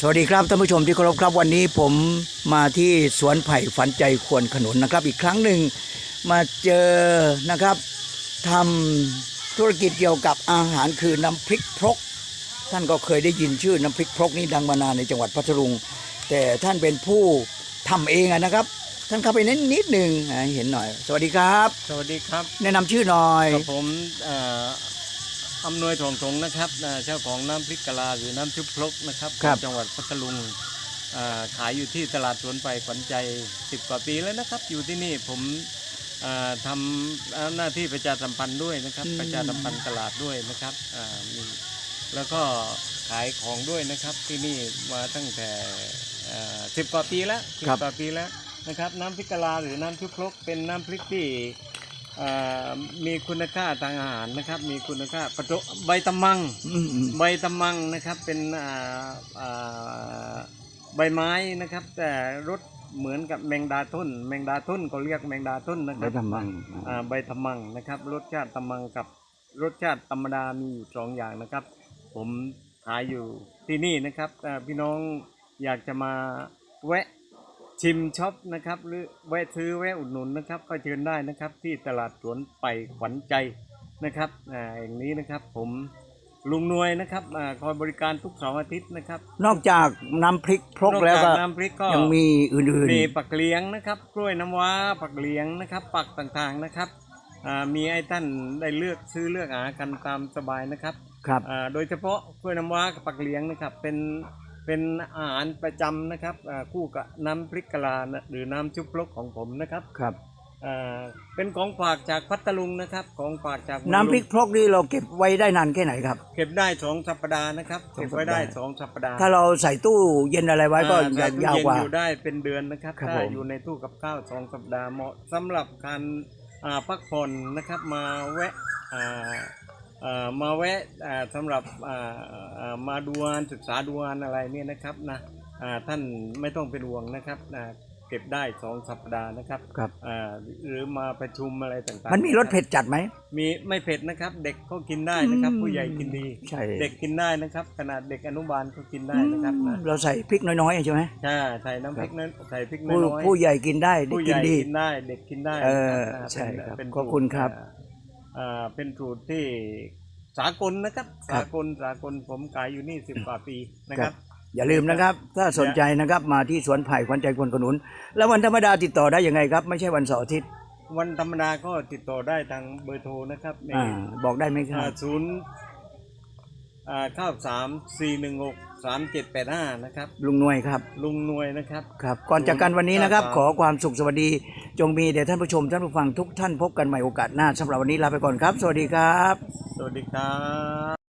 สวัสดีครับท่านผู้ชมที่เคารพครับวันนี้ผมมาที่สวนไผ่ฝันใจควรขนุนนะครับ อีกครั้งหนึ่งมาเจอนะครับทำธุรกิจเกี่ยวกับอาหารคือน้ำพริกพรก ท่านก็เคยได้ยินชื่อน้ำพริกพรกนี่ดังมานานในจังหวัดพัทลุง แต่ท่านเป็นผู้ทำเองอะนะครับ ท่านเข้าไปนิดนิดหนึ่งอ่าให้เห็นหน่อย สวัสดีครับ สวัสดีครับแนะนำชื่อหน่อย กับผมเอ่อ อำนวยทองสงนะครับเอ่อเจ้าของน้ำพริกกะลาหรือน้ำชุบพลกนะครับครับของจังหวัดพัทลุงเอ่อขายอยู่ที่ตลาดสวนไปขวัญใจ10กว่าปีแล้วนะครับ อยู่ที่นี่ผมเอ่อทำเอ่อหน้าที่ประชาสัมพันธ์ด้วยนะครับประชาสัมพันธ์ตลาดด้วยนะครับเอ่อมีแล้วก็ขายของด้วยนะครับที่นี่มาตั้งแต่สิบกว่าปีแล้วสิบครับกว่าปีแล้วนะครับ น้ำพริกกะลาหรือน้ำชุบพลกเป็นน้ำพริกที่เอ่อ มีคุณค่าทางอาหารนะครับ มีคุณค่าประจุใบตะมังอืมอืมใบตะมังนะครับเป็นอ่าอ่าใบไม้นะครับ แต่รสเหมือนกับแมงดาต้นแมงดาต้นก็เรียกแมงดาต้นนะคไปรับทำบ้างอ่าใบตะมังนะครับ รสชาติตะมังกับรสชาติธรรมดามีอยู่สองอย่างนะครับ ผมขายอยู่ที่นี่นะครับอ่าพี่น้องอยากจะมาแวะ ชิมช็อปนะครับ หรือแวะซื้อแวะอุดหนุนนะครับ ก็เชิญได้นะครับ ที่ตลาดสวนไปขวัญใจนะครับอ่าอย่างนี้นะครับ ผมลุงนวยนะครับอาคอยบริการทุกเสาร์อาทิตย์นะครับนอกจากน้ำพริกพรกนอกแล้วจากก็น้ำพริกก็ยังมีอื่นมีปักเลี้ยงนะครับ กล้วยน้ำว้าปักเลี้ยงนะครับ ปักต่างๆนะครับอ่ามีให้ท่านได้เลือกซื้อเลือกหากันตามสบายนะครับ ๆ ครับ อ่าโดยเฉพาะกล้วยน้ำว้ากับปักเลี้ยงนะครับเป็น เป็นอาหารประจำนะครับอ่าคู่กับน้ำพริกกะลานะหรือน้ำชุบลกของผมนะครับครับอ่าเป็นของฝากจากพัทลุงนะครับ ของฝากจากน้ำพริกพรกนี่เราเก็บไว้ได้นานแค่ไหนครับ เก็บได้สองสัปดาห์นะครับสองเก็บไว้ได้สัปดาห์สองสัปดาห์ ถ้าเราใส่ตู้เย็นอะไรไว้ก็อ่ยาแต่ตู้ยาวเย็นกว่าอยู่ได้เป็นเดือนนะครับครับถ้าผมอยู่ในตู้กับข้าวสองสัปดาห์เหมาะสำหรับการอ่าพักผ่อนนะครับมาแวะอ่าอ่า มาแวะอ่าสำหรับอ่าอ่ามาดูงานศึกษาดูงานอะไรเนี่ยนะครับนะอ่าท่านไม่ต้องเป็นห่วงนะครับอ่าเก็บได้สองสัปดาห์นะครับครับอ่าหรือมาประชุมอะไรต่างๆ มันมีรสเผ็ดจัดไหม มีไม่เผ็ดนะครับ เด็กก็กินได้นะครับอืมผู้ใหญ่กินดีใช่เด็กกินได้นะครับ ขนาดเด็กอนุบาลก็กินได้นะครับนะเราใส่พริกน้อยๆใช่ไหมใช่ใส่น้ำพริกนั้นใส่พริกน้ผู้อยๆผู้ใหญ่กินได้เด็กผู้ใหกินญ่ดีกินได้เด็กกินได้เออนะครับใช่เป็นครับเป็นขอบคุณครับสูตอ่า เป็นสูตรที่สากลนะครับ ครับ สากลสากลผมขายอยู่นี่สิบกว่าปีนะคครัรับบอย่าลืมนะครับ ถ้าสนใจนะครับมาที่สวนไผ่ขวัญใจคนขนุน แล้ววันธรรมดาติดต่อได้ยังไงครับ ไม่ใช่วันเสาร์อาทิตย์วันธรรมดาก็ติดต่อได้ทางเบอร์โทรนะครับในอ่าบอกได้ไหมครับ ศูนย์ข้าวสามสี่หนึ่งหกสามเจ็ดแปดห้านะครับ ลุงหนวยครับลุงนวยนะครับ ครับ ก่อนจากกันวันนี้นะครับครับขอความสุขสวัสดี จงมีเดี๋ยวท่านผู้ชมท่านผู้ฟังทุกท่านพบกันใหม่โอกาสหน้าสำหรับวันนี้ลาไปก่อนครับ สวัสดีครับ สวัสดีครับ